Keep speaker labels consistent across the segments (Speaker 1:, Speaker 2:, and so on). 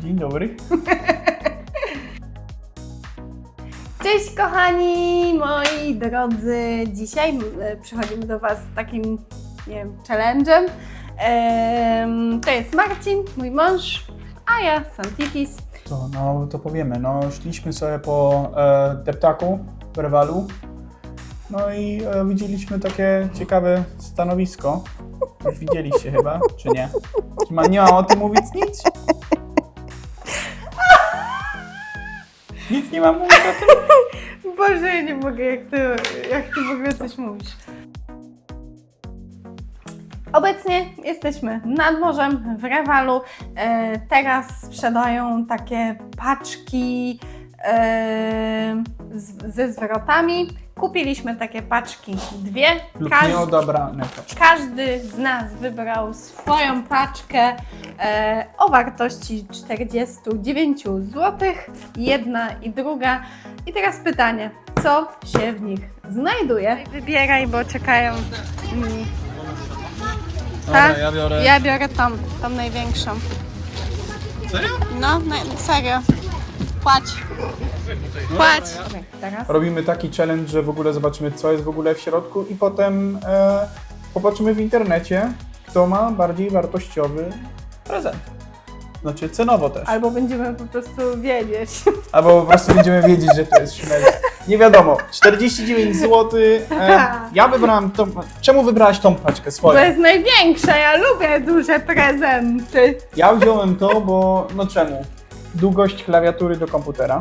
Speaker 1: Dzień dobry.
Speaker 2: Cześć kochani, moi drodzy. Dzisiaj e, przychodzimy do Was z takim, nie wiem, challenge'em. Em, to jest Marcin, mój mąż, a ja Santikis.
Speaker 1: To, no, to powiemy. No, szliśmy sobie po e, deptaku w Rewalu. No i e, widzieliśmy takie ciekawe stanowisko. Już widzieliście chyba, czy nie? Nie mam o tym mówić nic? Nic nie mam mówić o tym?
Speaker 2: Boże, ja nie mogę, jak ty, jak ty w ogóle coś mówisz. Obecnie jesteśmy nad morzem w Rewalu. E, teraz sprzedają takie paczki e, z, ze zwrotami. Kupiliśmy takie paczki dwie.
Speaker 1: Lub
Speaker 2: Każ-
Speaker 1: nieodebrane.
Speaker 2: każdy z nas wybrał swoją paczkę e, o wartości 49 zł, jedna i druga. I teraz pytanie, co się w nich znajduje? Wybieraj, bo czekają.
Speaker 1: Dobra, ja biorę.
Speaker 2: Ja biorę tą, tą największą.
Speaker 1: Serio?
Speaker 2: No, na, serio. Płać. Płać. Teraz.
Speaker 1: Robimy taki challenge, że w ogóle zobaczymy, co jest w ogóle w środku i potem e, popatrzymy w internecie, kto ma bardziej wartościowy prezent. Znaczy cenowo też.
Speaker 2: Albo będziemy po prostu wiedzieć.
Speaker 1: Albo po prostu będziemy wiedzieć, że to jest szmelc. Nie wiadomo. 49 zł. E, ja wybrałam tą. Czemu wybrałaś tą paczkę
Speaker 2: To
Speaker 1: swoją?
Speaker 2: jest największa, ja lubię duże prezenty.
Speaker 1: Ja wziąłem to, bo. No czemu? Długość klawiatury do komputera.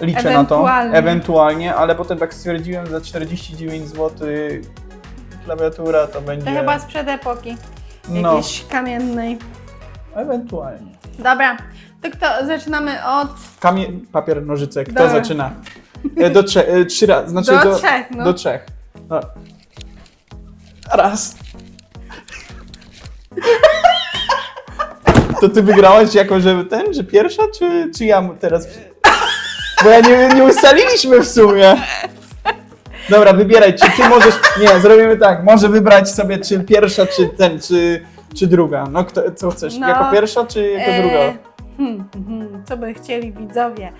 Speaker 1: Liczę na to.
Speaker 2: Ewentualnie.
Speaker 1: Ewentualnie, ale potem tak stwierdziłem, za 49 zł klawiatura to będzie.
Speaker 2: To chyba sprzed epoki
Speaker 1: No,
Speaker 2: jakiejś kamiennej.
Speaker 1: ewentualnie.
Speaker 2: Dobra, to kto? Zaczynamy od...
Speaker 1: Kamie... Papier, nożyce. Kto
Speaker 2: Dobra.
Speaker 1: zaczyna? E, do trzech. E, trzy razy. Znaczy
Speaker 2: Do
Speaker 1: do,
Speaker 2: trzech, no.
Speaker 1: Do trzech. No. Raz. To ty wygrałaś jako, że ten, że pierwsza, czy, czy ja teraz? Bo ja nie, nie ustaliliśmy w sumie. Dobra, wybieraj, czy ty możesz. Nie, zrobimy tak. Może wybrać sobie, czy pierwsza, czy ten, czy, czy druga. No, kto, co chcesz?
Speaker 2: No,
Speaker 1: jako pierwsza, czy jako
Speaker 2: e,
Speaker 1: druga?
Speaker 2: Hmm, hmm, co by chcieli widzowie?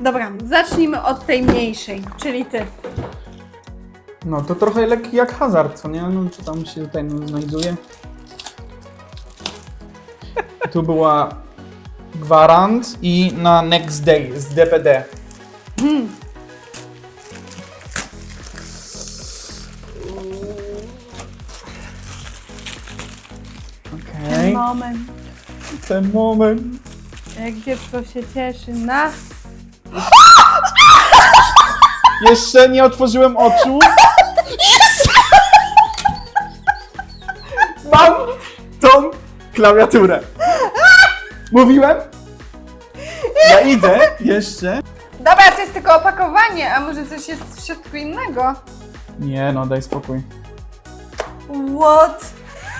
Speaker 2: Dobra, zacznijmy od tej mniejszej, czyli ty.
Speaker 1: No to trochę lekki jak hazard, co nie? No co tam się tutaj no, znajduje? Tu była Gwarant i na Next Day z DPD. Okej,
Speaker 2: Moment,
Speaker 1: ten moment.
Speaker 2: jak dziecko się cieszy na...
Speaker 1: Jeszcze nie otworzyłem oczu. Mam tą klawiaturę. Mówiłem? Ja idę jeszcze.
Speaker 2: Dobra, to jest tylko opakowanie, a może coś jest w środku innego?
Speaker 1: Nie no, daj spokój.
Speaker 2: What?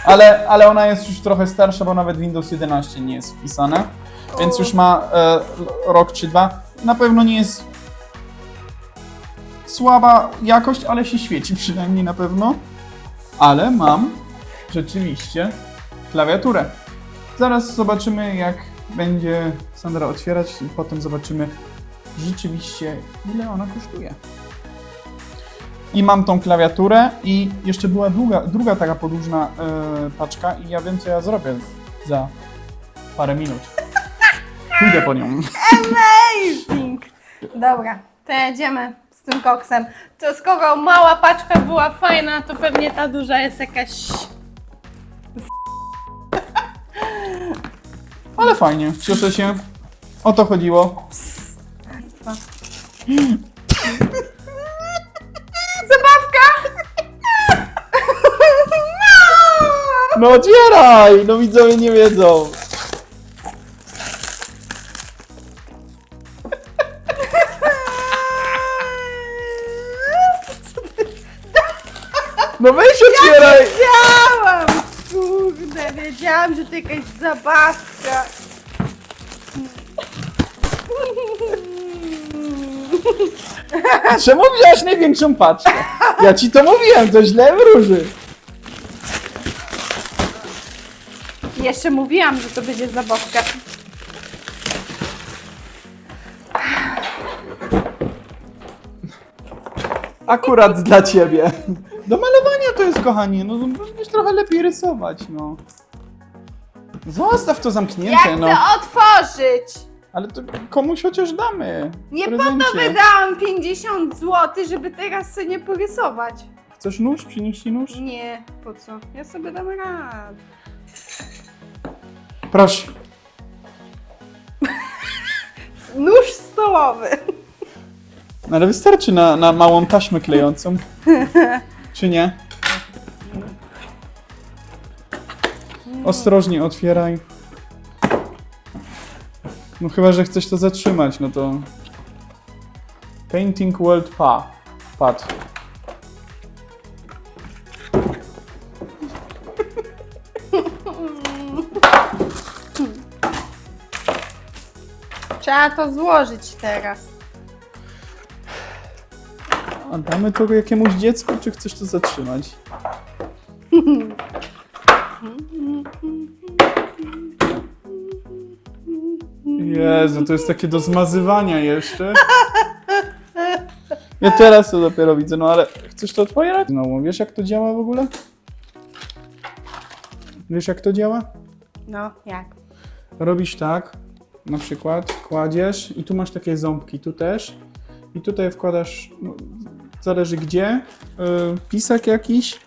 Speaker 1: Ale, ale ona jest już trochę starsza, bo nawet Windows 11 nie jest wpisane. Więc już ma e, rok czy dwa. Na pewno nie jest słaba jakość, ale się świeci przynajmniej na pewno. Ale mam rzeczywiście klawiaturę. Zaraz zobaczymy, jak będzie Sandra otwierać i potem zobaczymy rzeczywiście, ile ona kosztuje. I mam tą klawiaturę i jeszcze była długa, druga taka podłużna e, paczka i ja wiem, co ja zrobię za parę minut. Pójdę po nią.
Speaker 2: Amazing! Dobra, to jedziemy z tym koksem. To skoro mała paczka była fajna, to pewnie ta duża jest jakaś...
Speaker 1: Ale fajnie, cieszę się. O to chodziło.
Speaker 2: Zabawka!
Speaker 1: No otwieraj! No widzowie nie wiedzą. No weź otwieraj!
Speaker 2: Wiedziałam! Kurde, wiedziałam, że to jakaś zabawka.
Speaker 1: Czemu wziąłeś największą paczkę? Ja ci to mówiłem, to źle wróży.
Speaker 2: Jeszcze mówiłam, że to będzie zabawka.
Speaker 1: Akurat dla ciebie. Do malowania to jest, kochanie, no musisz trochę lepiej rysować, no. Zostaw to
Speaker 2: Ja
Speaker 1: zamknięte,
Speaker 2: chcę
Speaker 1: no.
Speaker 2: otworzyć!
Speaker 1: Ale to komuś chociaż damy.
Speaker 2: Nie po to
Speaker 1: prezencie.
Speaker 2: wydałam 50 zł, żeby teraz sobie nie porysować.
Speaker 1: Chcesz nóż? Przynieść ci nóż?
Speaker 2: Nie, po co? Ja sobie dam radę.
Speaker 1: Proszę.
Speaker 2: Nóż stołowy.
Speaker 1: Ale wystarczy na, na małą taśmę klejącą. Czy nie? Ostrożnie otwieraj. No chyba, że chcesz to zatrzymać, no to... Painting World Pa. Pad.
Speaker 2: Trzeba to złożyć teraz.
Speaker 1: A damy to jakiemuś dziecku, czy chcesz to zatrzymać? Jezu, to jest takie do zmazywania jeszcze. Ja teraz to dopiero widzę, no ale chcesz to otwierać? Znowu, wiesz jak to działa w ogóle? Wiesz jak to działa?
Speaker 2: No, jak?
Speaker 1: Robisz tak, na przykład kładziesz i tu masz takie ząbki, tu też. I tutaj wkładasz, no, zależy gdzie, yy, pisak jakiś.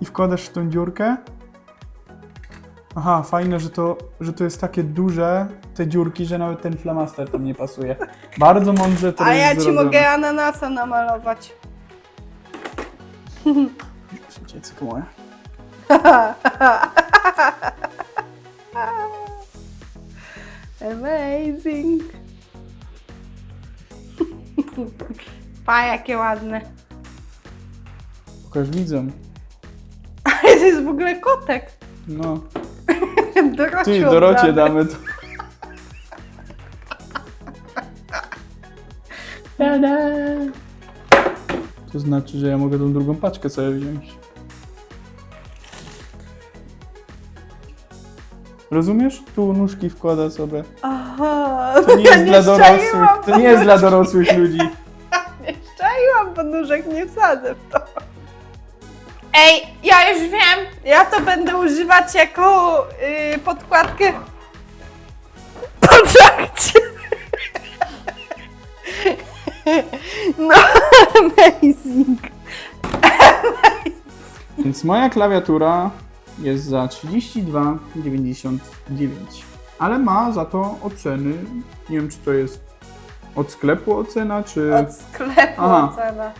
Speaker 1: I wkładasz w tą dziurkę. Aha, fajne, że to, że to jest takie duże, te dziurki, że nawet ten flamaster tam nie pasuje. Bardzo mądrze to
Speaker 2: A
Speaker 1: jest
Speaker 2: ja ci
Speaker 1: zrobione.
Speaker 2: mogę ananasa namalować.
Speaker 1: Dziecko moje.
Speaker 2: Amazing. Pa, jakie ładne.
Speaker 1: Pokaż widzę.
Speaker 2: Ale to jest w ogóle kotek.
Speaker 1: No.
Speaker 2: Dorocie
Speaker 1: Ty, Dorocie damy to. To znaczy, że ja mogę tą drugą paczkę sobie wziąć. Rozumiesz? Tu nóżki wkłada sobie.
Speaker 2: Aha,
Speaker 1: To nie jest dla dorosłych. To nie jest dla dorosłych ludzi.
Speaker 2: Nie szczaiłam, bo nóżek nie wsadzę w to. Ej, ja już wiem, ja to będę używać jako y, podkładkę po trakcie. No, amazing.
Speaker 1: Więc moja klawiatura jest za 32,99. Ale ma za to oceny. Nie wiem, czy to jest od sklepu ocena, czy.
Speaker 2: Od sklepu
Speaker 1: Aha.
Speaker 2: ocena.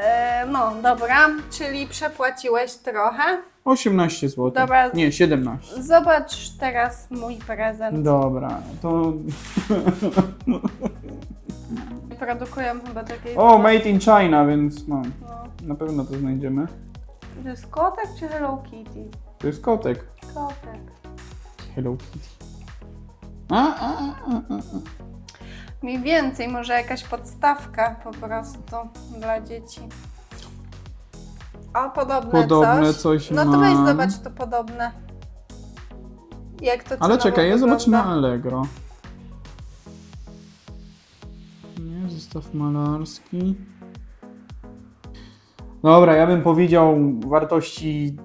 Speaker 2: E, no, dobra, czyli przepłaciłeś trochę.
Speaker 1: 18 zł.
Speaker 2: Dobra.
Speaker 1: Nie, 17.
Speaker 2: Zobacz teraz mój prezent.
Speaker 1: Dobra, to.
Speaker 2: Produkują chyba takiej...
Speaker 1: O, made in China, więc no,
Speaker 2: No.
Speaker 1: na pewno to znajdziemy.
Speaker 2: To jest kotek czy Hello Kitty?
Speaker 1: To jest kotek.
Speaker 2: Kotek.
Speaker 1: Hello Kitty. A, a, a, a, a.
Speaker 2: Mniej więcej, może jakaś podstawka po prostu dla dzieci. O, podobne,
Speaker 1: Podobne
Speaker 2: coś.
Speaker 1: coś
Speaker 2: No to weź
Speaker 1: mam.
Speaker 2: zobacz to podobne. Jak to
Speaker 1: Ale czekaj, ja
Speaker 2: wygląda.
Speaker 1: zobaczę na Allegro. Nie, zestaw malarski. Dobra, ja bym powiedział wartości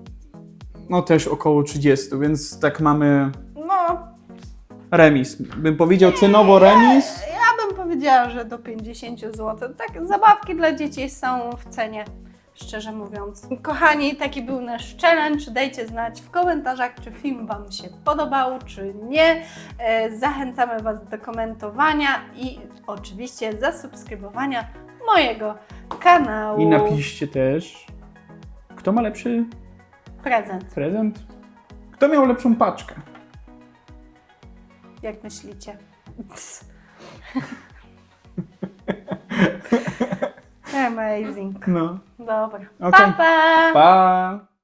Speaker 1: no też około 30, więc tak mamy
Speaker 2: No,
Speaker 1: remis. Bym powiedział cenowo remis.
Speaker 2: Powiedziała, że do 50 zł. Tak, zabawki dla dzieci są w cenie, szczerze mówiąc. Kochani, taki był nasz challenge. Dajcie znać w komentarzach, czy film Wam się podobał, czy nie. E, Zachęcamy Was do komentowania i oczywiście zasubskrybowania mojego kanału.
Speaker 1: I napiszcie też, kto ma lepszy
Speaker 2: Prezent,
Speaker 1: prezent? Kto miał lepszą paczkę?
Speaker 2: jak myślicie? Amazing.
Speaker 1: No.
Speaker 2: Dobra.
Speaker 1: Okej.
Speaker 2: Pa, pa!
Speaker 1: Pa!